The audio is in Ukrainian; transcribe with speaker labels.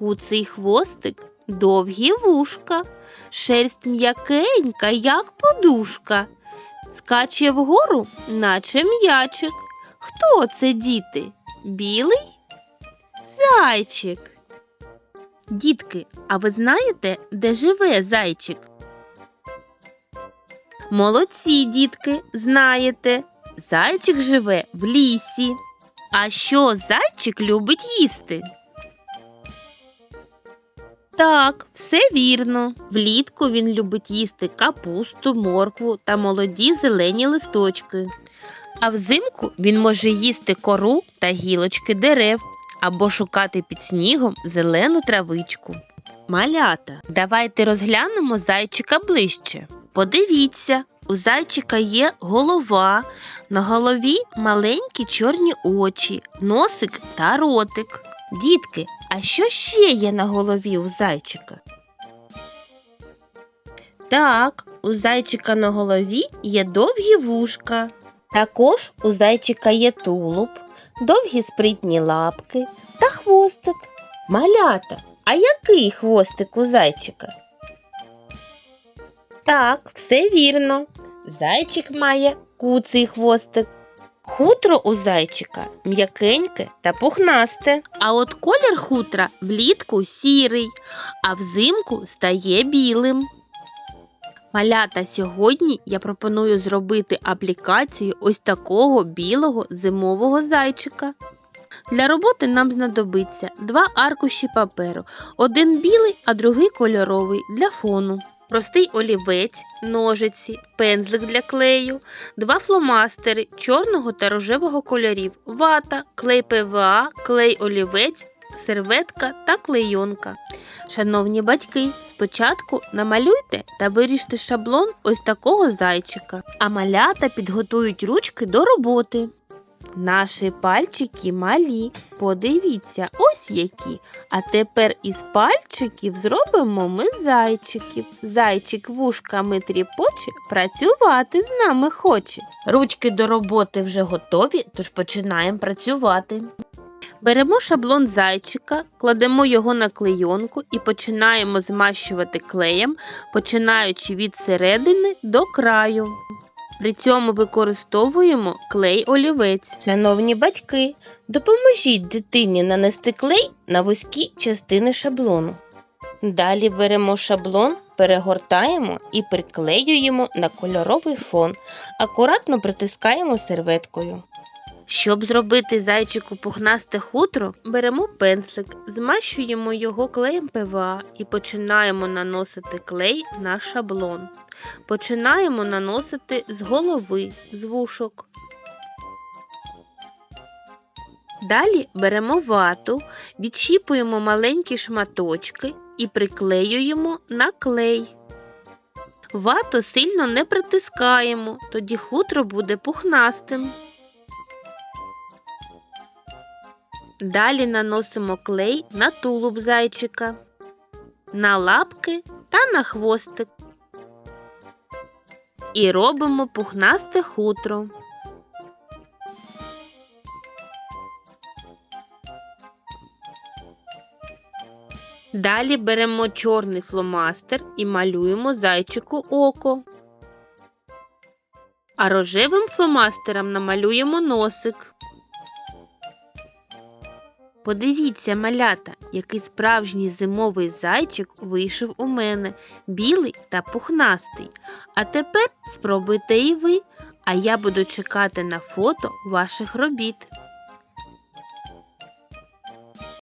Speaker 1: куций хвостик, довгі вушка, шерсть м'якенька, як подушка, скаче вгору, наче м'ячик. Хто це, діти? Білий? Зайчик. Дітки, а ви знаєте, де живе зайчик? Молодці, дітки, знаєте. Зайчик живе в лісі. А що зайчик любить їсти? Так, все вірно. Влітку він любить їсти капусту, моркву та молоді зелені листочки. А взимку він може їсти кору та гілочки дерев або шукати під снігом зелену травичку. Малята, давайте розглянемо зайчика ближче. Подивіться, у зайчика є голова, на голові маленькі чорні очі, носик та ротик. Дітки, а що ще є на голові у зайчика? Так, у зайчика на голові є довгі вушка. Також у зайчика є тулуб, довгі спритні лапки та хвостик. Малята, а який хвостик у зайчика? Так, все вірно. Зайчик має куций хвостик. Хутро у зайчика м'якеньке та пухнасте. А от колір хутра влітку сірий, а взимку стає білим. Малята, сьогодні я пропоную зробити аплікацію ось такого білого зимового зайчика. Для роботи нам знадобиться два аркуші паперу, один білий, а другий кольоровий для фону. Простий олівець, ножиці, пензлик для клею, два фломастери чорного та рожевого кольорів, вата, клей ПВА, клей олівець, серветка та клейонка. Шановні батьки, спочатку намалюйте та виріжте шаблон ось такого зайчика, а малята підготують ручки до роботи. Наші пальчики малі. Подивіться, ось які. А тепер із пальчиків зробимо ми зайчиків. Зайчик вушками тріпоче, працювати з нами хоче. Ручки до роботи вже готові, тож починаємо працювати. Беремо шаблон зайчика, кладемо його на клейонку і починаємо змащувати клеєм, починаючи від середини до краю. При цьому використовуємо клей олівець. Шановні батьки, допоможіть дитині нанести клей на вузькі частини шаблону. Далі беремо шаблон, перегортаємо і приклеюємо на кольоровий фон. Акуратно притискаємо серветкою. Щоб зробити зайчику пухнасте хутро, беремо пензлик, змащуємо його клеєм ПВА і починаємо наносити клей на шаблон. Починаємо наносити з голови, з вушок. Далі беремо вату, відщіпуємо маленькі шматочки і приклеюємо на клей. Вату сильно не притискаємо, тоді хутро буде пухнастим. Далі наносимо клей на тулуб зайчика, на лапки та на хвостик. І робимо пухнасте хутро. Далі беремо чорний фломастер і малюємо зайчику око. А рожевим фломастером намалюємо носик. Подивіться, малята, який справжній зимовий зайчик вийшов у мене, білий та пухнастий. А тепер спробуйте і ви, а я буду чекати на фото ваших робіт.